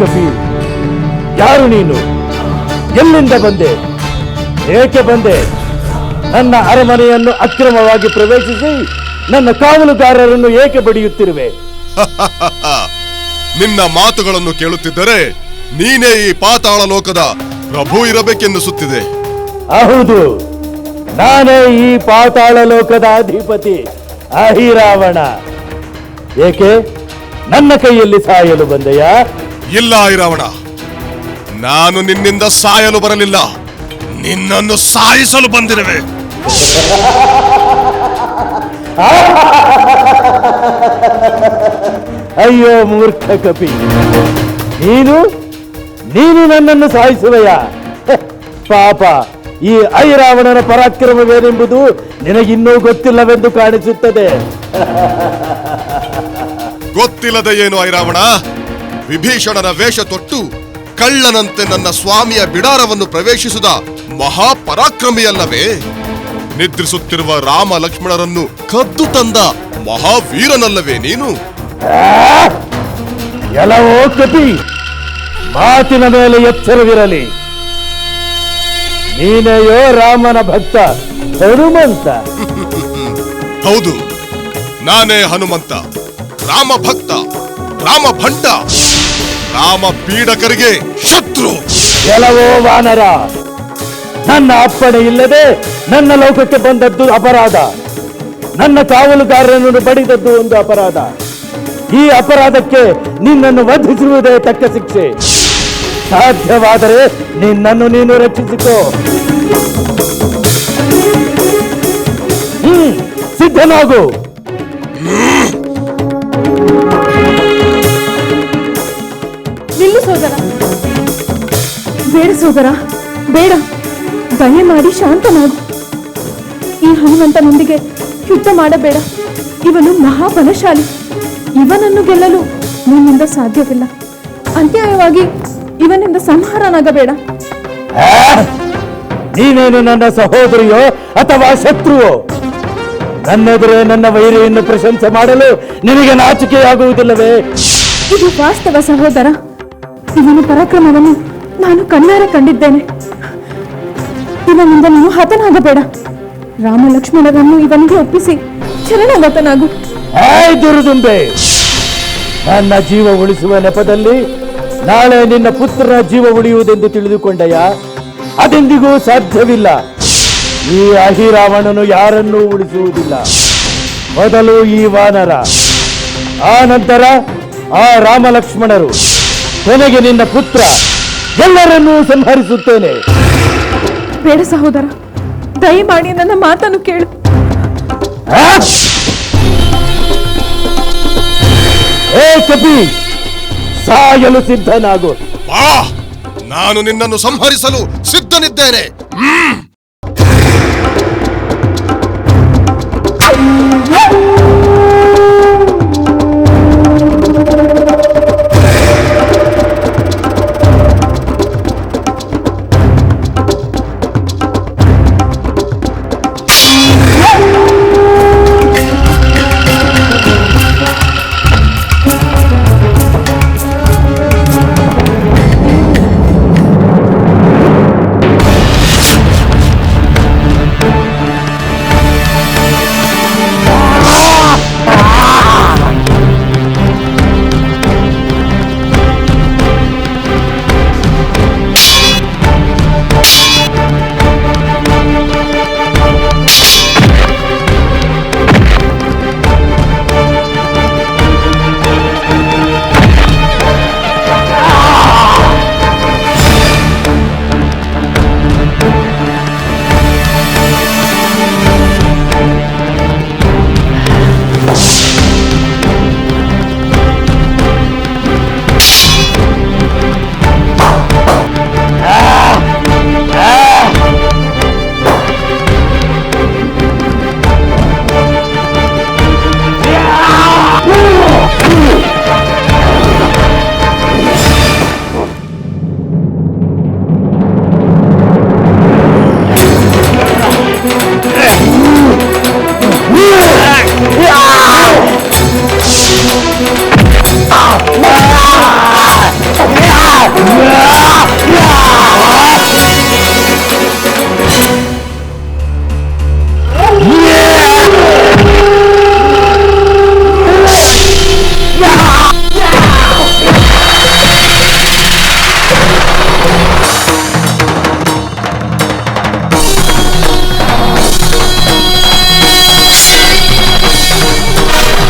ಕಪಿ. ಯಾರು ನೀನು? ಎಲ್ಲಿಂದ ಬಂದೆ? ಏಕೆ ಬಂದೆ? ನನ್ನ ಅರಮನೆಯನ್ನು ಅಕ್ರಮವಾಗಿ ಪ್ರವೇಶಿಸಿ ನನ್ನ ಕಾವಲುಗಾರರನ್ನು ಏಕೆ ಬಡಿಯುತ್ತಿರುವೆ? ನಿನ್ನ ಮಾತುಗಳನ್ನು ಕೇಳುತ್ತಿದ್ದರೆ ನೀನೇ ಈ ಪಾತಾಳ ಲೋಕದ ಪ್ರಭು ಇರಬೇಕೆನ್ನಿಸುತ್ತಿದೆ. ಹೌದು. ನಾನೇ ಈ ಪಾತಾಳ ಲೋಕದ ಅಧಿಪತಿ ಅಹಿರಾವಣ. ಏಕೆ? ನನ್ನ ಕೈಯಲ್ಲಿ ಸಾಯಲು ಬಂದೆಯಾ? ಇಲ್ಲ ಐರಾವಣ. ನಾನು ನಿನ್ನಿಂದ ಸಾಯಲು ಬರಲಿಲ್ಲ. ನಿನ್ನನ್ನು ಸಾಯಿಸಲು ಬಂದಿರುವೆ. ಅಯ್ಯೋ ಮೂರ್ಖ ಕಪಿ. ನೀನು? ನೀನು ನನ್ನನ್ನು ಸಾಯಿಸುವೆಯ. ಪಾಪ ಈ ಐರಾವಣನ ಪರಾಕ್ರಮವೇನೆಂಬುದು ನಿನಗಿನ್ನೂ ಗೊತ್ತಿಲ್ಲವೆಂದು ಕಾಣಿಸುತ್ತದೆ. ಗೊತ್ತಿಲ್ಲದ ಏನು ಐರಾವಣ? ವಿಭೀಷಣನ ವೇಷ ತೊಟ್ಟು ಕಳ್ಳನಂತೆ ನನ್ನ ಸ್ವಾಮಿಯ ಬಿಡಾರವನ್ನು ಪ್ರವೇಶಿಸಿದ ಮಹಾಪರಾಕ್ರಮಿಯಲ್ಲವೇ? ನಿದ್ರಿಸುತ್ತಿರುವ ರಾಮ ಲಕ್ಷ್ಮಣರನ್ನು ಕದ್ದು ತಂದ ಮಹಾವೀರನಲ್ಲವೇ ನೀನು! ಎಲ್ಲವೋ ಕಪಿ ಮಾತಿನ ಮೇಲೆ ಎಚ್ಚರವಿರಲಿ. ನೀನೆಯೋ ರಾಮನ ಭಕ್ತ ಹನುಮಂತ. ಹೌದು ನಾನೇ ಹನುಮಂತ ರಾಮ ಭಕ್ತ ರಾಮ ಭಂಡ ರಾಮ ಪೀಡಕರಿಗೆ ಶತ್ರು. ಕೆಲವೋ ವಾನರ. ನನ್ನ ಅಪ್ಪಣೆ ಇಲ್ಲದೆ ನನ್ನ ಲೋಕಕ್ಕೆ ಬಂದದ್ದು ಅಪರಾಧ. ನನ್ನ ಕಾವಲುಗಾರರನ್ನು ಬಡಿದದ್ದು ಒಂದು ಅಪರಾಧ. ಈ ಅಪರಾಧಕ್ಕೆ ನಿನ್ನನ್ನು ವಧಿಸುವುದೇ ತಕ್ಕ ಶಿಕ್ಷೆ. ಸಾಧ್ಯವಾದರೆ ನಿನ್ನನ್ನು ನೀನು ರಕ್ಷಿಸಿಕೋ. ಹ್ಮ್ ಸಿದ್ಧನಾಗು. ಬೇಡ ಸೋದರ ಬೇಡ. ದಯಮಾಡಿ ಶಾಂತನಾಗು. ಈ ಹನುಮಂತನೊಂದಿಗೆ ಯುದ್ಧ ಮಾಡಬೇಡ. ಇವನು ಮಹಾಬಲಶಾಲಿ. ಇವನನ್ನು ಗೆಲ್ಲಲು ನಿನ್ನಿಂದ ಸಾಧ್ಯವಿಲ್ಲ. ಅನ್ಯಾಯವಾಗಿ ಇವನಿಂದ ಸಂಹಾರನಾಗಬೇಡ? ನೀನೇನು ನನ್ನ ಸಹೋದರಿಯೋ ಅಥವಾ ಶತ್ರುವೋ? ನನ್ನೆದುರೇ ನನ್ನ ವೈರಿಯನ್ನು ಪ್ರಶಂಸೆ ಮಾಡಲು ನಿನಗೆ ನಾಚಿಕೆಯಾಗುವುದಿಲ್ಲವೇ? ಇದು ವಾಸ್ತವ ಸಹೋದರ. ಇವನು ಪರಾಕ್ರಮವನ್ನು ನಾನು ಕಣ್ಣಾರೆ ಕಂಡಿದ್ದೇನೆ. ಇವನಿಂದ ನೀನು ಹತನಾಗಬೇಡ. ರಾಮ ಲಕ್ಷ್ಮಣರನ್ನು ಇವನಿಗೆ ಒಪ್ಪಿಸಿ ಚರಣಗತನಾಗು ಏಯ್ ದುರ್ದುಂಬೆ. ನನ್ನ ಜೀವ ಉಳಿಸುವ ನೆಪದಲ್ಲಿ ನಾಳೆ ನಿನ್ನ ಪುತ್ರನ ಜೀವ ಉಳಿಯುವುದೆಂದು ತಿಳಿದುಕೊಂಡಯ್ಯ, ಅದೆಂದಿಗೂ ಸಾಧ್ಯವಿಲ್ಲ. ಈ ಅಹಿರಾವಣನು ಯಾರನ್ನೂ ಉಳಿಸುವುದಿಲ್ಲ. ಮೊದಲು ಈ ವಾನರ, ಆ ನಂತರ ಆ ರಾಮ ಲಕ್ಷ್ಮಣರು, ಕೊನೆಗೆ ನಿನ್ನ ಪುತ್ರ. ಎಲ್ಲರನ್ನೂ ಸಂಹರಿಸುತ್ತೇನೆ. ಬೇಡ ಸಹೋದರ ದಯಮಾಡಿ ನನ್ನ ಮಾತನ್ನು ಕೇಳು? ಏ ಕಪಿ ಸಾಯಲು ಸಿದ್ಧನಾಗು. ಬಾ ನಾನು ನಿನ್ನನ್ನು ಸಂಹರಿಸಲು ಸಿದ್ಧನಿದ್ದೇನೆ. ಹ್ಮ್.